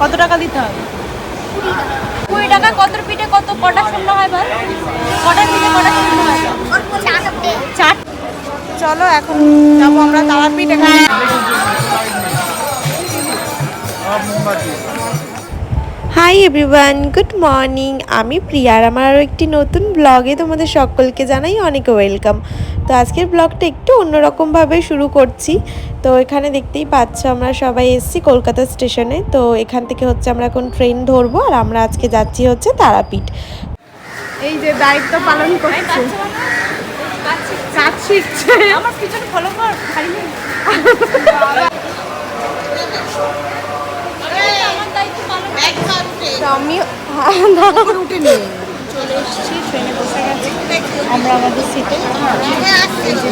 কত টাকা দিতে হবে? কুড়ি টাকা কত পিঠে কত? কটা শূন্য হয় বল? কটা পিঠে কটা শূন্য হয়? চার। চলো এখন যাব আমরা তারাপীঠ এখানে। হাই এভরিওয়ান গুড মর্নিং আমি প্রিয়া আর আমার আরও একটি নতুন ব্লগে তোমাদের সকলকে জানাই অনেক ওয়েলকাম তো আজকের ব্লগটা একটু অন্যরকমভাবে শুরু করছি। তো এখানে দেখতেই পাচ্ছ আমরা সবাই এসেছি কলকাতা স্টেশনে। তো এখান থেকে হচ্ছে আমরা এখন ট্রেন ধরবো আর আমরা আজকে যাচ্ছি হচ্ছে তারাপীঠ। এই যে দায়িত্ব পালন করছে। কাজ শিখছে আমার পিছনে ফলো কর খালি আমার দায়িত্ব পালন তো আমি উঠে নিয়ে। চলে এসেছি ট্রেনে বসে আমরা আমাদের সিটে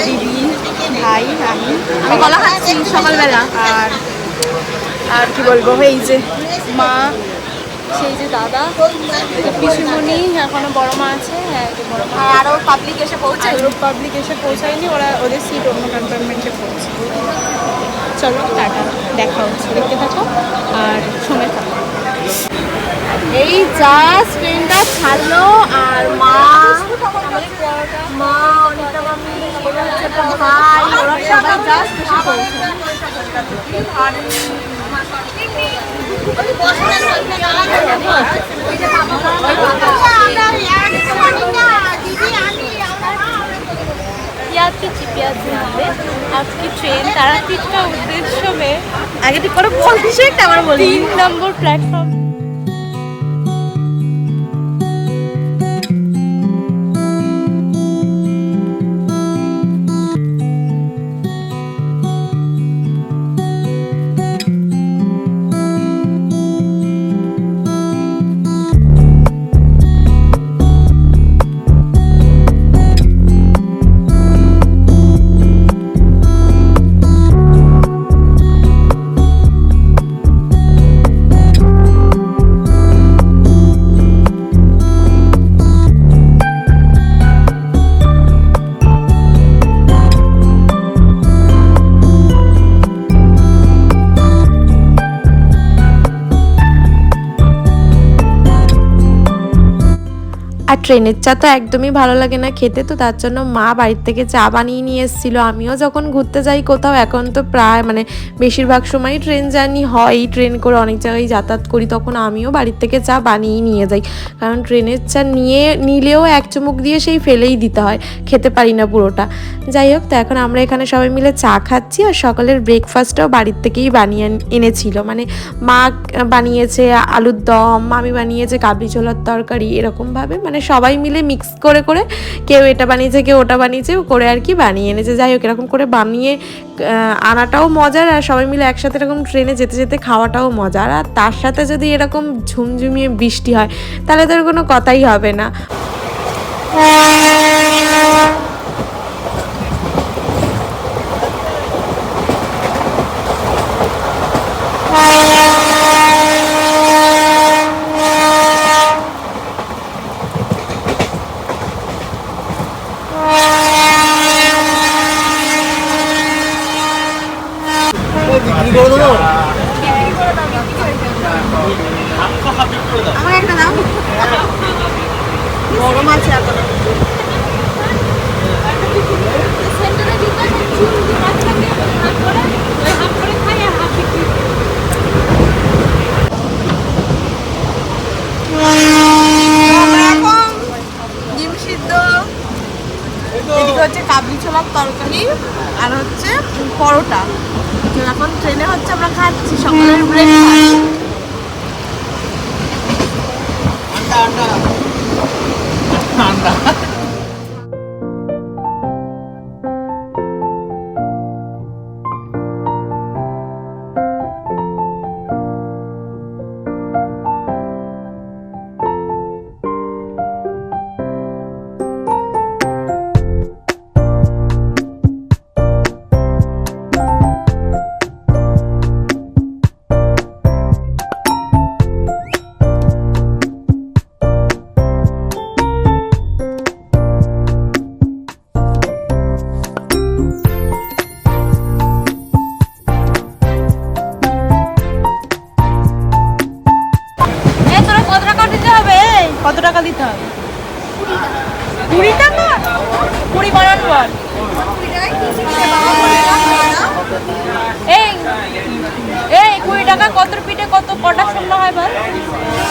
দিদি ভাই আমি। খাচ্ছি সকালবেলা। আর আর কি বলব এই যে মা সেই যে দাদা পিসিমণি এখনও বড় মা আছে হ্যাঁ বড় মা। আরও পাবলিক এসে পৌঁছে আরও পাবলিক এসে পৌঁছায়নি ওরা ওদের সিট অন্য কন্ট্রোলমেন্টে পৌঁছে। চলো টাটা দেখা হচ্ছে। দেখতে থাকো আর সঙ্গে থাকো এই জাস্ট ছাড়লো আর মা আজকে ট্রেন তারা তিনটা উদ্দেশ্য মেয়ে আগে ঠিক করে বলছি আমার বলি তিন নম্বর প্ল্যাটফর্ম ট্রেনের চা তো একদমই ভালো লাগে না খেতে, তো তার জন্য মা বাড়ির থেকে চা বানিয়ে নিয়ে এসেছিল। আমিও যখন ঘুরতে যাই কোথাও, এখন তো প্রায় মানে বেশিরভাগ সময়ই ট্রেন জার্নি হয়, ট্রেন করে অনেক জায়গায় যাতায়াত করি, তখন আমিও বাড়ির থেকে চা বানিয়ে নিয়ে যাই। কারণ ট্রেনের চা নিয়ে নিলেও এক চুমুক দিয়ে সেই ফেলেই দিতে হয়, খেতে পারি না পুরোটা। যাই হোক, তো এখন আমরা এখানে সবাই মিলে চা খাচ্ছি আর সকালের ব্রেকফাস্টটাও বাড়ির থেকেই বানিয়ে এনেছিল। মানে মা বানিয়েছে আলুর দম, মামি বানিয়েছে কাবলি ছোলার তরকারি, এরকমভাবে মানে সবাই মিলে মিক্স করে করে কেউ এটা বানিয়েছে, কেউ ওটা বানিয়েছে, করে আর কি বানিয়ে এনেছে। যাই হোক, এরকম করে বানিয়ে আনাটাও মজার আর সবাই মিলে একসাথে এরকম ট্রেনে যেতে যেতে খাওয়াটাও মজার। আর তার সাথে যদি এরকম ঝুমঝুমিয়ে বৃষ্টি হয়, তাহলে তো কোনো কথাই হবে না। টাকা কত পিঠে কত কটা শূন্য হয় বল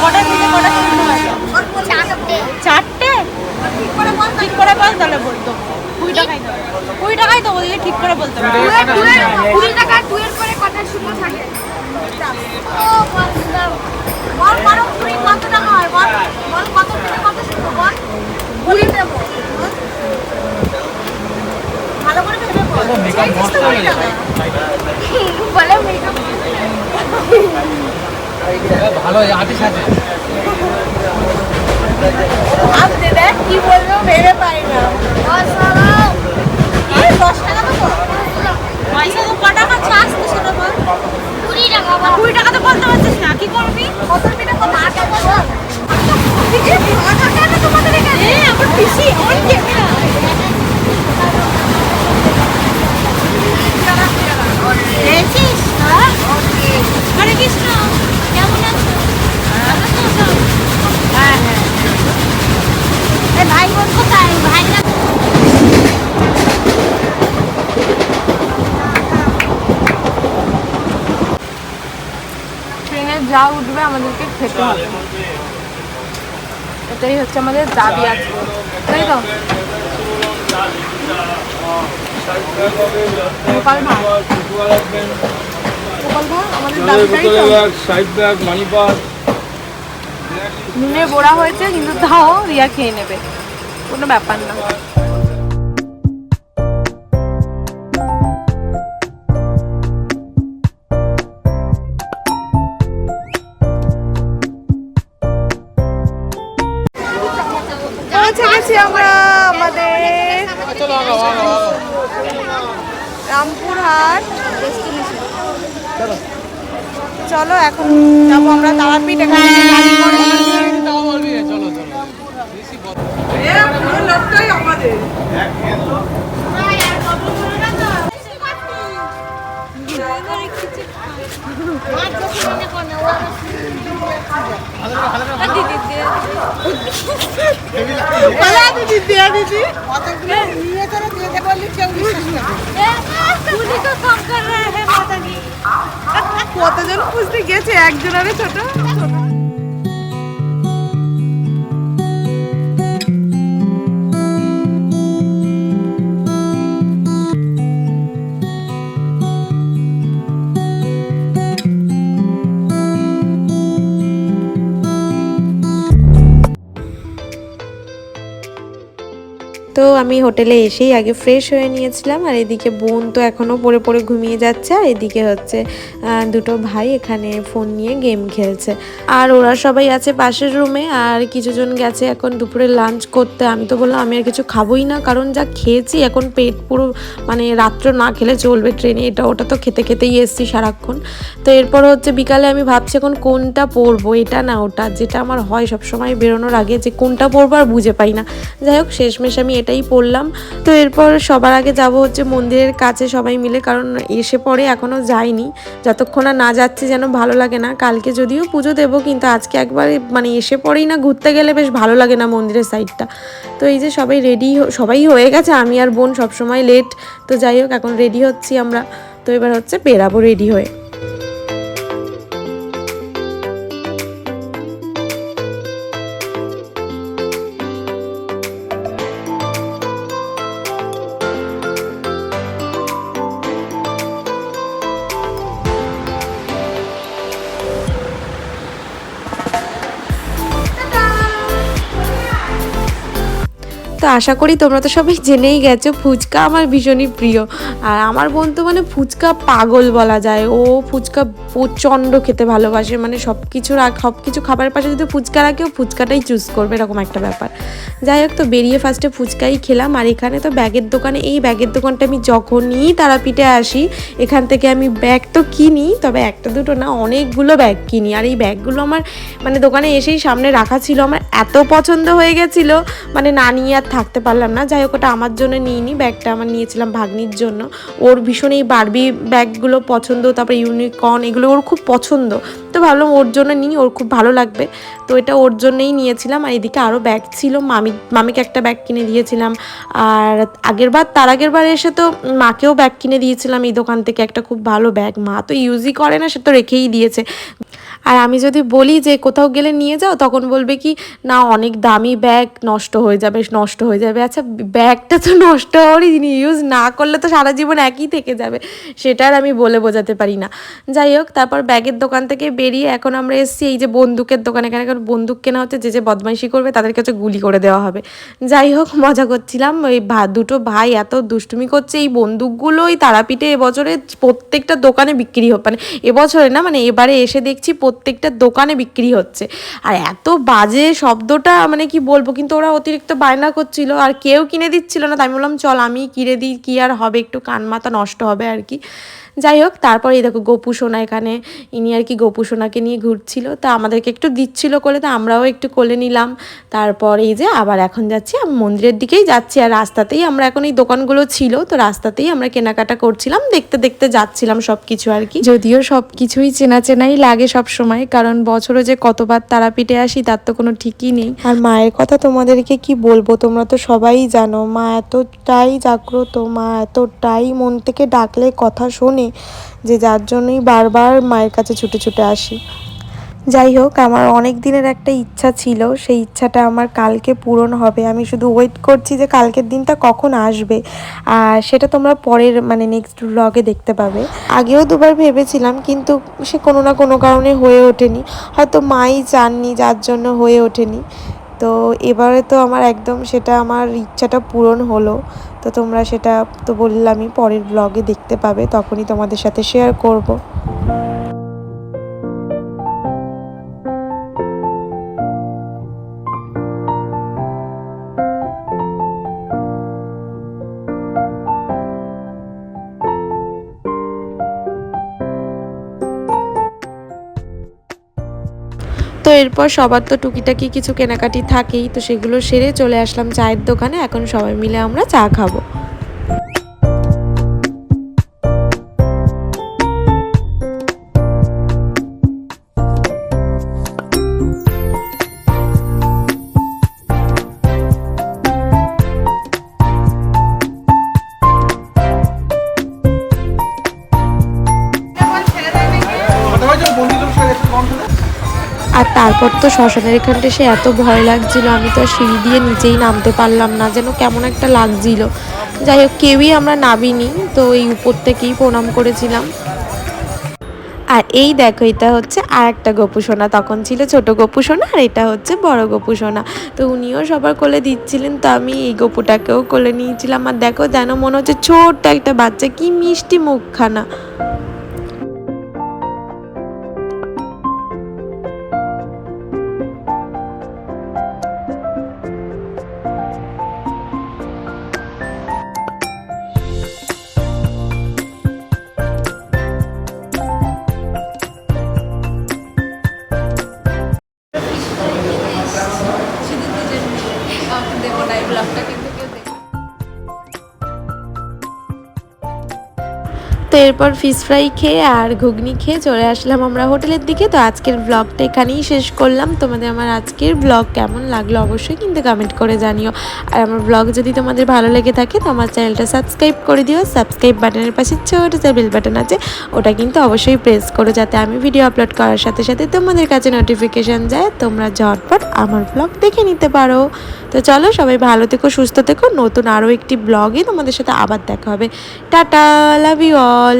কটার পিঠে কটা শূন্য হয় চারটে ঠিক করে বল তাহলে বলতো কুড়ি টাকাই দেবো কুড়ি টাকাই দেবো দিদি ঠিক করে বলতে হবে কুড়ি টাকা টুয়ের পরে কটার শূন্য থাকে বল বল বল কুড়ি কত টাকা হয় বল বল কত কত শূন্য বল কুড়ি দেবো ভালো করে ভেবে বল চেয়েছিস তো কুড়ি বলে মেকআপ ভালো আর্টিস্ট আছে। ভাবতে দেখ কি বলব ভেবে পাই না। দশ টাকা পয়সা তো ক টাকা চাস সেটা বল। কুড়ি টাকা কুড়ি টাকা তো বলতে পারছিস না কি করবি? কত টাকা কত আট টাকা বল। আট টাকা তোমাদের এখানে আমার পিসি অন ক্যামেরা হ্যাঁ হ্যাঁ ভাই বোন কোথায় ভাইরা ট্রেনে যা উঠবে আমাদেরকে খেতে হবে। এটাই হচ্ছে আমাদের দাবি আছে তাই তো? গোপাল নুনে বোড়া হয়েছে, কিন্তু তাও রিয়া খেয়ে নেবে। কোনো ব্যাপার না। পৌঁছে গেছি আমরা আমাদের রামপুরহাট চলো এখন যাব আমরা তারাপীঠ এখান গাড়ি করে চলো চলো কতজন খুঁজতে গেছে? একজন আরে ছোট তো আমি হোটেলে এসেই আগে ফ্রেশ হয়ে নিয়েছিলাম, আর এদিকে বোন তো এখনও পড়ে পড়ে ঘুমিয়ে যাচ্ছে, আর এদিকে হচ্ছে দুটো ভাই এখানে ফোন নিয়ে গেম খেলছে। আর ওরা সবাই আছে পাশের রুমে আর কিছুজন গেছে এখন দুপুরে লাঞ্চ করতে। আমি তো বললাম, আমি আর কিছু খাবোই না, কারণ যা খেয়েছি, এখন পেট পুরো মানে রাত্র না খেলে চলবে ট্রেনে এটা ওটা তো খেতে খেতেই এসছি সারাক্ষণ। তো এরপর হচ্ছে বিকালে আমি ভাবছি এখন কোনটা পরবো, এটা না ওটা, যেটা আমার হয় সবসময় বেরোনোর আগে যে কোনটা পরবো আর বুঝে পাই না। যাই হোক, শেষমেশ আমি এটাই পরলাম তো এরপর সবার আগে যাব হচ্ছে মন্দিরের কাছে সবাই মিলে, কারণ এসে পরে এখনও যাইনি। যতক্ষণ না যাচ্ছি যেন ভালো লাগে না। কালকে যদিও পুজো দেবো, কিন্তু আজকে একবার মানে এসে পরেই না ঘুরতে গেলে বেশ ভালো লাগে না মন্দিরের সাইডটা তো এই যে সবাই রেডি সবাই হয়ে গেছে, আমি আর বোন সবসময় লেট তো যাই হোক, এখন রেডি হচ্ছি আমরা। তো এবার হচ্ছে বেরাবো রেডি হয়ে। আশা করি তোমরা তো সবাই জেনেই গেছো, ফুচকা আমার ভীষণই প্রিয়। আর আমার বোন তো মানে ফুচকা পাগল বলা যায়। ও ফুচকা প্রচণ্ড খেতে ভালোবাসে মানে সব কিছু সব কিছু খাবারের পাশে যদি ফুচকা রাখে, ও ফুচকাটাই চুজ করবে, এরকম একটা ব্যাপার। যাই হোক তো, বেরিয়ে ফার্স্টে ফুচকাই খেলাম। আর এখানে তো ব্যাগের দোকানে, এই ব্যাগের দোকানটা আমি যখনই তারাপীঠে আসি, এখান থেকে আমি ব্যাগ তো কিনি, তবে একটা দুটো না, অনেকগুলো ব্যাগ কিনি। আর এই ব্যাগগুলো আমার মানে দোকানে এসেই সামনে রাখা ছিল, আমার এত পছন্দ হয়ে গেছিল মানে না নিয়ে আর থাকতে পারলাম না। যাই হোক, ওটা আমার জন্য নিইনি, ব্যাগটা আমার নিয়েছিলাম ভাগ্নির জন্য। ওর ভীষণ এই বারবি ব্যাগগুলো পছন্দ, তারপরে ইউনিকর্ন, এগুলো ওর খুব পছন্দ। তো ভাবলাম ওর জন্য নিই, ওর খুব ভালো লাগবে। তো এটা ওর জন্যই নিয়েছিলাম। আর এদিকে আরও ব্যাগ ছিল, মামি, মামিকে একটা ব্যাগ কিনে দিয়েছিলাম। আর আগের বার, তার আগের বার এসে তো মাকেও ব্যাগ কিনে দিয়েছিলাম এই দোকান থেকে, একটা খুব ভালো ব্যাগ। মা তো ইউজই করে না, সে তো রেখেই দিয়েছে। আর আমি যদি বলি যে কোথাও গেলে নিয়ে যাও, তখন বলবে কি, না, অনেক দামি ব্যাগ নষ্ট হয়ে যাবে, নষ্ট হয়ে যাবে। আচ্ছা ব্যাগটা তো নষ্ট হওয়ারই ইউজ না করলে তো সারা জীবন একই থেকে যাবে, সেটা আর আমি বলে বোঝাতে পারি না। যাই হোক, তারপর ব্যাগের দোকান থেকে বেরিয়ে এখন আমরা এসেছি, এই যে বন্দুকের দোকান, এখানে এখন বন্দুক কেনা হচ্ছে, যে যে বদমাইশি করবে, তাদেরকে হচ্ছে গুলি করে দেওয়া হবে। যাই হোক, মজা করছিলাম, ওই দুটো ভাই এত দুষ্টুমি করছে, এই বন্দুকগুলোই তারাপীঠে এবছরে প্রত্যেকটা দোকানে বিক্রি হোক মানে এবছরে না মানে এবারে এসে দেখছি প্রত্যেকটা দোকানে বিক্রি হচ্ছে। আর এত বাজে শব্দটা মানে কি বলব? কিন্তু ওরা অতিরিক্ত বায়না করছিল আর কেউ কিনে দিচ্ছিল না। তাই বললাম, চল আমি কিনে দিই, কি আর হবে? একটু কান মাথা নষ্ট হবে আর কি। যাই হোক তারপর এই দেখো গোপু সোনা এখানে। ইনি আর কি গোপু সোনাকে নিয়ে ঘুরছিল। তা আমাদেরকে একটু দিচ্ছিল কোলে, তো আমরাও একটু কোলে নিলাম। তারপর এই যে আবার এখন যাচ্ছি, আমি মন্দিরের দিকেই যাচ্ছি। আর রাস্তাতেই আমরা এখন এই দোকানগুলো ছিল, তো রাস্তাতেই আমরা কেনাকাটা করছিলাম। দেখতে দেখতে যাচ্ছিলাম সব কিছু আর কি। যদিও সব কিছুই চেনা চেনাই লাগে সব সময় কারণ বছরে যে কতবার তারাপীঠে আসি, তার তো কোনো ঠিকই নেই। আর মায়ের কথা তোমাদেরকে কি বলব? তোমরা তো সবাই জানো, মা এতটাই জাগ্রত, মা এতটাই মন থেকে ডাকলে কথা শোনে। যে যার জন্যই বারবার মায়ের কাছে ছুটে ছুটে আসি। যাই হোক, আমার অনেক দিনের একটা ইচ্ছা ছিল, সেই ইচ্ছাটা আমার কালকে পূরণ হবে। আমি শুধু ওয়েট করছি যে কালকের দিনটা কখন আসবে। আর সেটা তোমরা পরের মানে নেক্সট ব্লগে দেখতে পাবে। আগেও দুবার ভেবেছিলাম, কিন্তু সে কোনো না কোনো কারণে হয়ে ওঠেনি। হয়তো মাই চাননি, যার জন্য হয়ে ওঠেনি। তো এবারে তো আমার একদম সেটা, আমার ইচ্ছাটা পূরণ হলো। তো তোমরা সেটা তো বললামই পরের ব্লগে দেখতে পাবে তখনই তোমাদের সাথে শেয়ার করব। তো এরপর সবার তো টুকিটাকি কিছু কেনাকাটি থাকেই, তো সেগুলো সেরে চলে আসলাম চায়ের দোকানে। এখন সবাই মিলে আমরা চা খাব। তারপর তো শ্মশানের এখানটা সে এত ভয় লাগছিল, আমি তো সিঁড়ি দিয়ে নিচেই নামতে পারলাম না, যেন কেমন একটা লাগছিল। যাই হোক, কেউই আমরা নামিনি, তো এই উপর থেকেই প্রণাম করেছিলাম। আর এই দেখো, এটা হচ্ছে আর একটা গোপুসোনা তখন ছিল ছোট গোপুসোনা আর এটা হচ্ছে বড় গোপুসোনা তো উনিও সবার কোলে দিচ্ছিলেন, তো আমি এই গোপুটাকেও কোলে নিয়েছিলাম। আর দেখো, যেন মনে হচ্ছে ছোট্ট একটা বাচ্চা, কি মিষ্টি মুখখানা। এরপর ফিশ ফ্রাই খেয়ে আর ঘুগনি খেয়ে চলে আসলাম আমরা হোটেলের দিকে। তো আজকের ব্লগটা এখানেই শেষ করলাম। তোমাদের আমার আজকের ব্লগ কেমন লাগল অবশ্যই কিন্তু কমেন্ট করে জানিও। আর আমার ব্লগ যদি তোমাদের ভালো লেগে থাকে তো আমার চ্যানেলটা সাবস্ক্রাইব করে দিও। সাবস্ক্রাইব বাটনের পাশে ছোট যে বেল বাটন আছে, ওটা কিন্তু অবশ্যই প্রেস করো যাতে আমি ভিডিও আপলোড করার সাথে সাথে তোমাদের কাছে নোটিফিকেশান যায়। তোমরা ঝটপট আমার ব্লগ দেখে নিতে পারো। তো চলো সবাই ভালো থেকো, সুস্থ থেকো। নতুন আরও একটি ব্লগে তোমাদের সাথে আবার দেখা হবে। Tata love you all